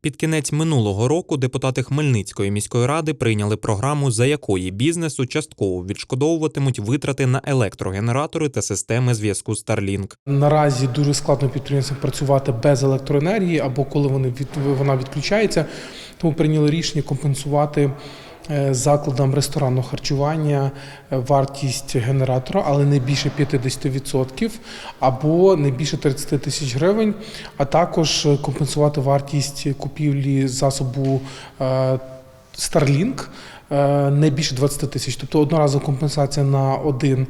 Під кінець минулого року депутати Хмельницької міської ради прийняли програму, за якої бізнесу частково відшкодовуватимуть витрати на електрогенератори та системи зв'язку Starlink. Наразі дуже складно підприємцям працювати без електроенергії або коли вони від, вона відключається. Тому прийняли рішення компенсувати закладам ресторанного харчування е, вартість генератора, але не більше 50% або не більше 30 тисяч гривень, а також е, компенсувати вартість купівлі засобу е, Starlink е, не більше 20 тисяч. Тобто одноразова компенсація на один е,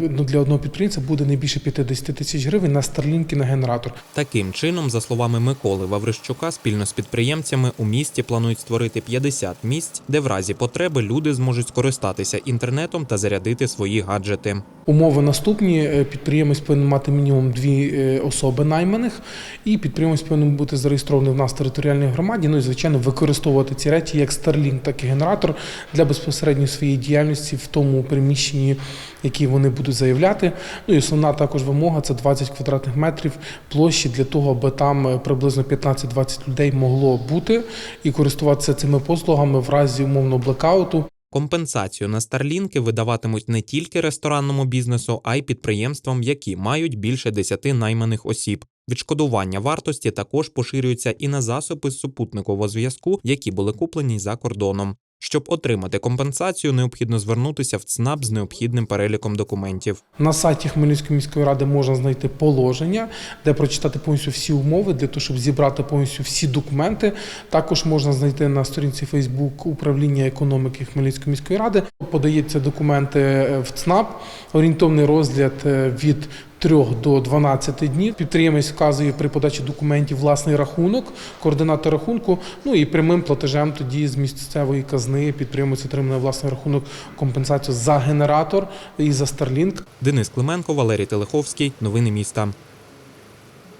ну, для одного підприємця буде не більше 50 тисяч гривень на і на генератор. Таким чином, за словами Миколи Ваврищука, спільно з підприємцями у місті планують створити 50 місць, де в разі потреби люди зможуть скористатися інтернетом та зарядити свої гаджети. Умови наступні: Е, підприємець повинен мати мінімум дві е, особи найманих, і підприємець повинен бути зареєстрований в нас в територіальній громаді. Ну і звичайно використовувати ці речі як Starlink, так і генератор для безпосередньої своєї діяльності в тому приміщенні, які вони будуть заявляти. Ну і основна також вимога це 20 квадратних метрів площі для того, аби там е, приблизно 15-20 людей могло бути і користуватися цими послугами в разі умовного блекауту. Компенсацію на старлінки видаватимуть не тільки ресторанному бізнесу, а й підприємствам, які мають більше 10 найманих осіб. Відшкодування вартості також поширюється і на засоби супутникового зв'язку, які були куплені за кордоном. Щоб отримати компенсацію, необхідно звернутися в ЦНАП з необхідним переліком документів. На сайті Хмельницької міської ради можна знайти положення, де прочитати повністю всі умови для того, щоб зібрати повністю всі документи. Також можна знайти на сторінці Facebook управління економіки Хмельницької міської ради. Подається документи е, в ЦНАП, орієнтовний розгляд е, від 3 до 12 днів. Підприємець вказує при подачі документів власний рахунок, координати рахунку. Ну і прямим платежем тоді з місцевої казни підприємець отримує власний рахунок компенсацію за генератор і за Starlink. Денис Клименко, Валерій Телеховський. Новини міста.